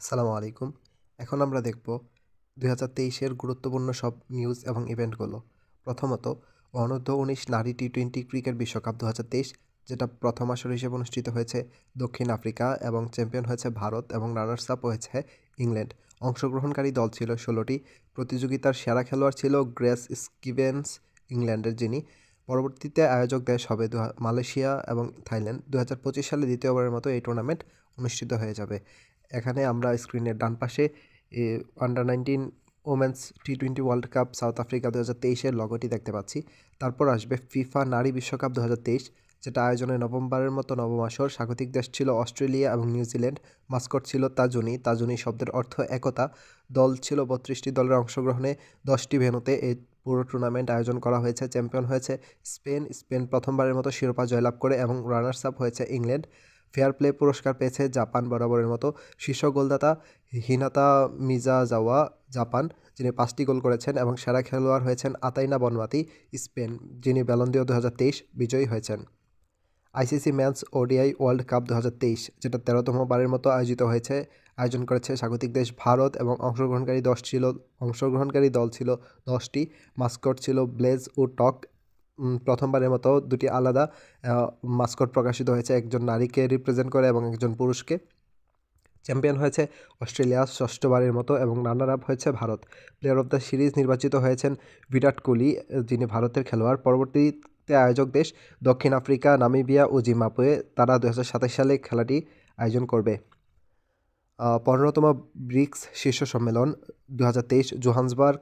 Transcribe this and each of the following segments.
আসসালামু আলাইকুম। এখন আমরা দেখব দুই হাজার তেইশের গুরুত্বপূর্ণ সব নিউজ এবং ইভেন্টগুলো। প্রথমত অনূর্ধ্ব উনিশ নারী টি টোয়েন্টি ক্রিকেট বিশ্বকাপ দু হাজার তেইশ, যেটা প্রথম আসর হিসেবে অনুষ্ঠিত হয়েছে দক্ষিণ আফ্রিকা এবং চ্যাম্পিয়ন হয়েছে ভারত এবং রানার্স আপ হয়েছে ইংল্যান্ড। অংশগ্রহণকারী দল ছিল ষোলোটি। প্রতিযোগিতার সেরা খেলোয়াড় ছিল গ্রেস স্কিভেন্স, ইংল্যান্ডের যিনি। পরবর্তীতে আয়োজক দেশ হবে মালয়েশিয়া এবং থাইল্যান্ড। দু হাজার পঁচিশ সালে দ্বিতীয়বারের মতো এই টুর্নামেন্ট অনুষ্ঠিত হয়ে যাবে। এখানে আমরা স্ক্রিনের ডান পাশে under nineteen women's T twenty World Cup South Africa দু হাজার তেইশের লগোটি দেখতে পাচ্ছি। তারপর আসবে ফিফা নারী বিশ্বকাপ দু হাজার তেইশ, যেটা আয়োজনে নভেম্বরের মতো নবম আসর স্বাগতিক দেশ ছিল অস্ট্রেলিয়া এবং নিউজিল্যান্ড মাস্কট ছিল তাজুনি তাজুনি শব্দের অর্থ একতা। দল ছিল বত্রিশটি দলের অংশগ্রহণে দশটি ভেনুতে এই পুরো টুর্নামেন্ট আয়োজন করা হয়েছে চ্যাম্পিয়ন হয়েছে স্পেন। স্পেন প্রথমবারের মতো শিরোপা জয়লাভ করে এবং রানার্স আপ হয়েছে ইংল্যান্ড। ফেয়ার প্লে পুরস্কার পেয়েছে জাপান বরাবরের মতো। শীর্ষ গোলদাতা হিনাতা মিজাজাওয়া জাপান, যিনি পাঁচটি গোল করেছেন এবং সেরা খেলোয়াড় হয়েছেন আতাইনা বনমাতি, স্পেন, যিনি ব্যালন্দিও দু হাজার তেইশ বিজয়ী হয়েছেন। ICC men's ODI World Cup দু হাজার তেইশ, যেটা তেরোতম বারের মতো আয়োজিত হয়েছে। আয়োজন করেছে স্বাগতিক দেশ ভারত এবং অংশগ্রহণকারী দশ ছিল অংশগ্রহণকারী দল ছিল দশটি, মাস্কট ছিল ব্লেজ ও টক প্রথমবারের মতো দুটি আলাদা মাস্কট প্রকাশিত হয়েছে। একজন নারীকে রিপ্রেজেন্ট করে এবং একজন পুরুষকে চ্যাম্পিয়ন হয়েছে অস্ট্রেলিয়া ষষ্ঠবারের মতো এবং রানার আপ হয়েছে Bharat. Player of the series নির্বাচিত হয়েছেন বিরাট কোহলি, যিনি ভারতের খেলোয়াড়। পরবর্তীতে আয়োজক দেশ দক্ষিণ আফ্রিকা, নামিবিয়া ও জিম্বাবুয়ে। তারা দু হাজার সাতাশ সালে খেলাটি আয়োজন করবে। পনেরোতম ব্রিক্স শীর্ষ সম্মেলন। দু হাজার তেইশ জোহান্সবার্গ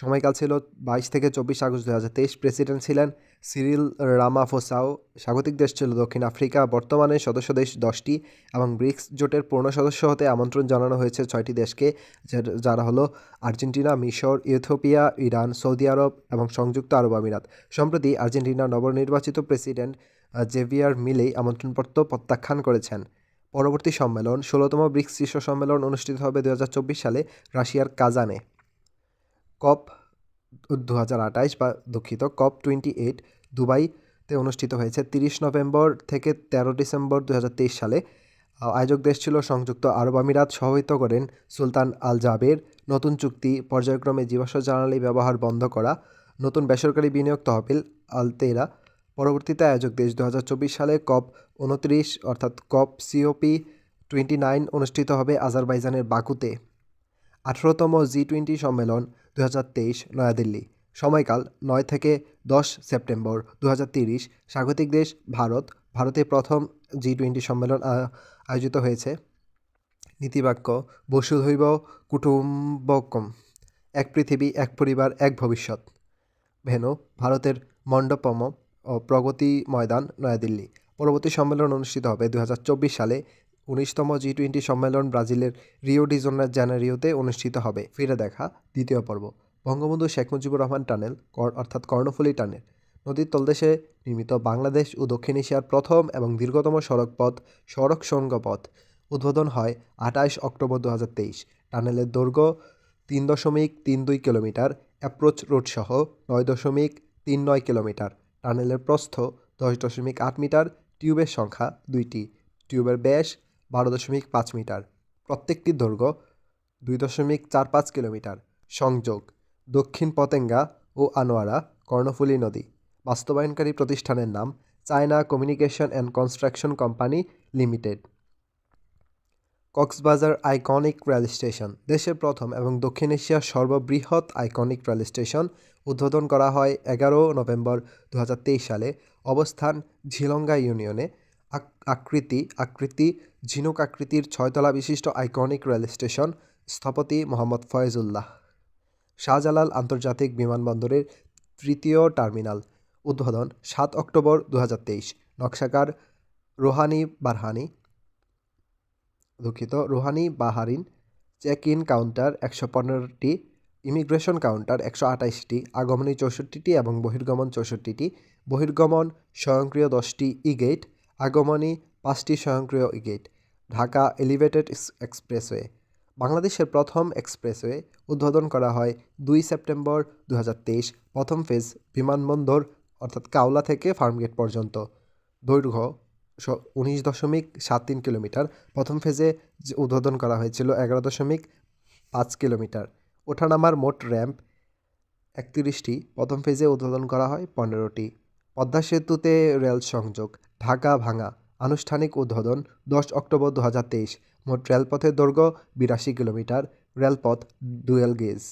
সময়কাল ছিল বাইশ থেকে চব্বিশ আগস্ট দু হাজার তেইশ। প্রেসিডেন্ট ছিলেন সিরিল রামাফোসাও। স্বাগতিক দেশ ছিল দক্ষিণ আফ্রিকা। বর্তমানে সদস্য দেশ দশটি এবং ব্রিক্স জোটের পূর্ণ সদস্য হতে আমন্ত্রণ জানানো হয়েছে ছয়টি দেশকে, যারা হলো আর্জেন্টিনা, মিশর ইথোপিয়া ইরান, সৌদি আরব এবং সংযুক্ত আরব আমিরাত। সম্প্রতি আর্জেন্টিনার নবনির্বাচিত প্রেসিডেন্ট জেভিয়ার মিলেই আমন্ত্রণপত্র প্রত্যাখ্যান করেছেন। পরবর্তী সম্মেলন, ষোলোতম ব্রিক্স শীর্ষ সম্মেলন অনুষ্ঠিত হবে দু হাজার চব্বিশ সালে রাশিয়ার কাজানে। কপ দু হাজার আঠাইশ বা দুঃখিত, কপ টোয়েন্টি এইট দুবাইতে অনুষ্ঠিত হয়েছে তিরিশ নভেম্বর থেকে তেরো ডিসেম্বর দু হাজার তেইশ সালে। আয়োজক দেশ ছিল সংযুক্ত আরব আমিরাত সভাপতিত্ব করেন সুলতান আল জাবের। নতুন চুক্তি পর্যায়ক্রমে জীবাশ্ম জ্বালানি ব্যবহার বন্ধ করা, নতুন বেসরকারি বিনিয়োগ তহবিল আলতেরা পরবর্তীতে আয়োজক দেশ দু হাজার চব্বিশ সালে কপ উনত্রিশ অর্থাৎ কপ সিওপি টোয়েন্টি নাইন অনুষ্ঠিত হবে আজারবাইজানের বাকুতে। আঠেরোতম জি টোয়েন্টি সম্মেলন দু হাজার তেইশ নয়াদিল্লি। সময়কাল নয় থেকে দশ সেপ্টেম্বর দু স্বাগতিক দেশ ভারত। ভারতে প্রথম জি টোয়েন্টি সম্মেলন আয়োজিত হয়েছে। নীতিবাক্য, বসুধৈব কুটুম্বকম। এক পৃথিবী, এক পরিবার, এক ভবিষ্যৎ। ভেনু ভারতের মণ্ডপম ও প্রগতি ময়দান নয়াদিল্লি। পরবর্তী সম্মেলন অনুষ্ঠিত হবে দু হাজার চব্বিশ সালে। উনিশতম জি টোয়েন্টি সম্মেলন ব্রাজিলের রিও ডিজোনা জেনারিওতে অনুষ্ঠিত হবে। ফিরে দেখা, দ্বিতীয় পর্ব। বঙ্গবন্ধু শেখ মুজিবুর রহমান টানেল অর্থাৎ কর্ণফুলী টানেল। নদীর তলদেশে নির্মিত বাংলাদেশ ও দক্ষিণ এশিয়ার প্রথম এবং দীর্ঘতম সড়ক পথ সড়ক পথ উদ্বোধন হয় আঠাইশ অক্টোবর দু হাজার তেইশ। টানেলের দৈর্ঘ্য তিন দশমিক তিন দুই কিলোমিটার অ্যাপ্রোচ রোড সহ নয় দশমিক তিন নয় কিলোমিটার। টানেলের প্রস্থ দশ দশমিক আট মিটার, টিউবের সংখ্যা দুইটি। টিউবের ব্যাস বারো দশমিক পাঁচ মিটার। প্রত্যেকটির দৈর্ঘ্য দুই দশমিক চার পাঁচ কিলোমিটার। সংযোগ, দক্ষিণ পতেঙ্গা ও আনোয়ারা, কর্ণফুলী নদী। বাস্তবায়নকারী প্রতিষ্ঠানের নাম China Communication and Construction Company Limited. Cox's Bazar iconic rail station, দেশের প্রথম এবং দক্ষিণ এশিয়ার সর্ববৃহৎ আইকনিক রেল স্টেশন, উদ্বোধন করা হয় এগারো নভেম্বর দু হাজার তেইশ সালে। অবস্থান ঝিলঙ্গা ইউনিয়নে। আকৃতি আকৃতি, ঝিনুক আকৃতির ছয়তলা বিশিষ্ট আইকনিক রেল স্টেশন স্থপতি মোহাম্মদ ফয়েজুল্লাহ। শাহজালাল আন্তর্জাতিক বিমানবন্দরের তৃতীয় টার্মিনাল। উদ্বোধন সাত অক্টোবর দু হাজার তেইশ, নকশাকার রোহানি বারহানি। দুঃখিত, Rohani Baharin check in counter একশো পনেরোটি ইমিগ্রেশন কাউন্টার একশো আঠাইশটি, আগমনী চৌষট্টিটি এবং বহির্গমন চৌষট্টিটি। বহির্গমন স্বয়ংক্রিয় দশটি ই গেট আগমনী পাঁচটি স্বয়ংক্রিয় গেট, ঢাকা এলিভেটেড এক্সপ্রেসওয়ে। বাংলাদেশের প্রথম এক্সপ্রেসওয়ে উদ্বোধন করা হয় দুই সেপ্টেম্বর দু হাজার তেইশ, প্রথম ফেজ বিমানবন্দর, অর্থাৎ কাউলা থেকে ফার্মগেট পর্যন্ত। দৈর্ঘ্য উনিশ দশমিক সাত তিন কিলোমিটার। প্রথম ফেজে উদ্বোধন করা হয়েছিল এগারো দশমিক পাঁচ কিলোমিটার। ওঠানামার মোট র্যাম্প একত্রিশটি। প্রথম ফেজে উদ্বোধন করা হয় পনেরোটি। পদ্মা সেতুতে রেল সংযোগ। ঢাকা ভাঙা। আনুষ্ঠানিক উদ্বোধন দশ অক্টোবর দু হাজার তেইশ। মোট রেলপথের দৈর্ঘ্য বিরাশি কিলোমিটার। রেলপথ ডুয়েল গেজ।